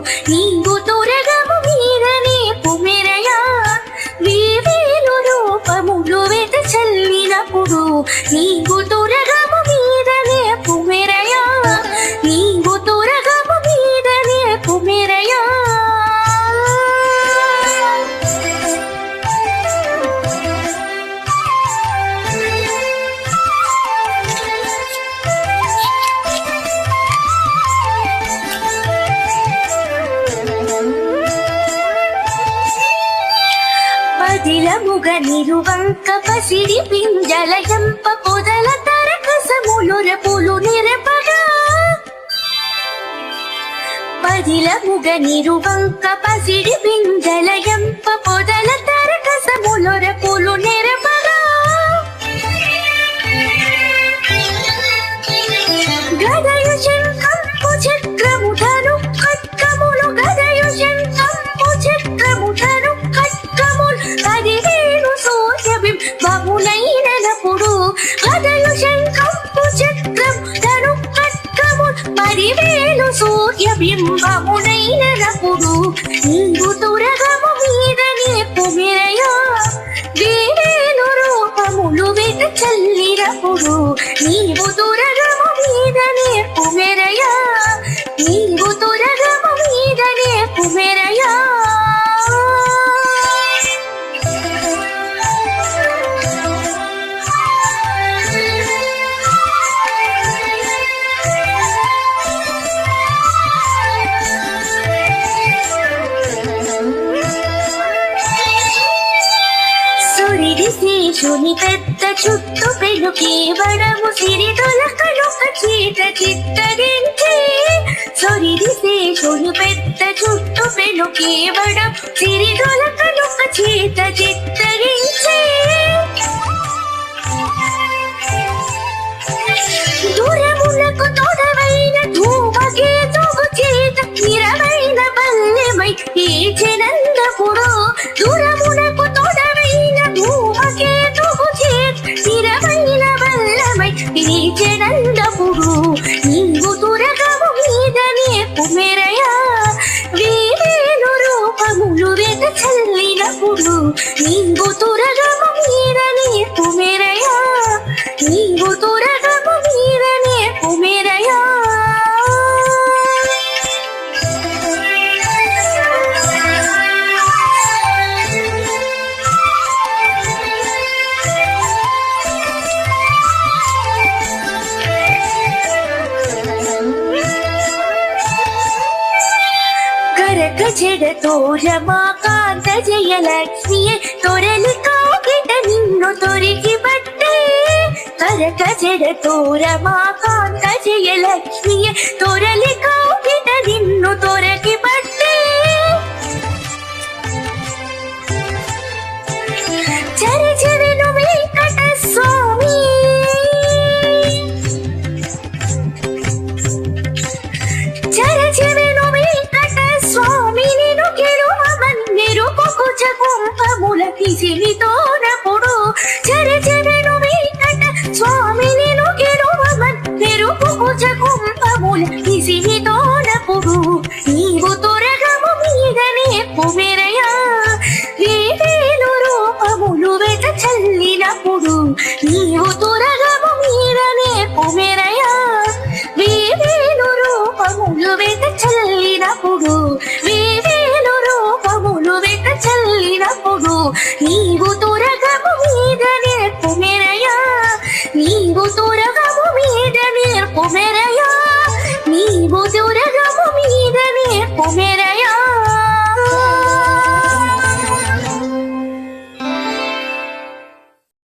నీవు తురగము మీరనే కుమెరయా. వివేలు రూపములు వెత చల్లినప్పుడు నీవు పదిలముగ నిరువంక పసిడి పింజలయంప పొదల తరకసములుర పులు నిరపగా. పదిలముగ నిరువంక పసిడి పింజల పింజలయంప పొదల తరకసములుర పులు నిరపగా. హరివేణు పదివేలు సూర్యబింబములైనప్పుడు నీవు తురగము మీదనే కుమిరయా వేవేలు రూపములు వెత చల్లినప్పుడు నీవు తురగము శేషుని పెద్ద చుట్టు పెనుకి వడము సిరిదొలకలు చీత చిత్తరించి సురిది శేషుని పెద్ద చుట్టు పెనుకి వడం సిరిదొలకలు చీత చిత్తరించి ఏచెనందపుడు నీవు తురగము మీదనే కుమెరయా. వేవేలు రూపములు వెత చల్లినప్పుడు నీవు తురగము మీదనే కుమెరయా. నీవు కరక చెడ తోరమా కాంత జయలక్ష్మియే తొరలి కాకిట నిన్ను తొరిగి బట్టే. కరక చెడ తోరమా కాంత జయలక్ష్మియే తొరలి కాకిట నిన్ను తొరగి Cái? నీవు తురగము నేర్పు మెరయా నీవు తురగము నేర్పు మెరయా నీవు తురగము నేర్పు మెరయా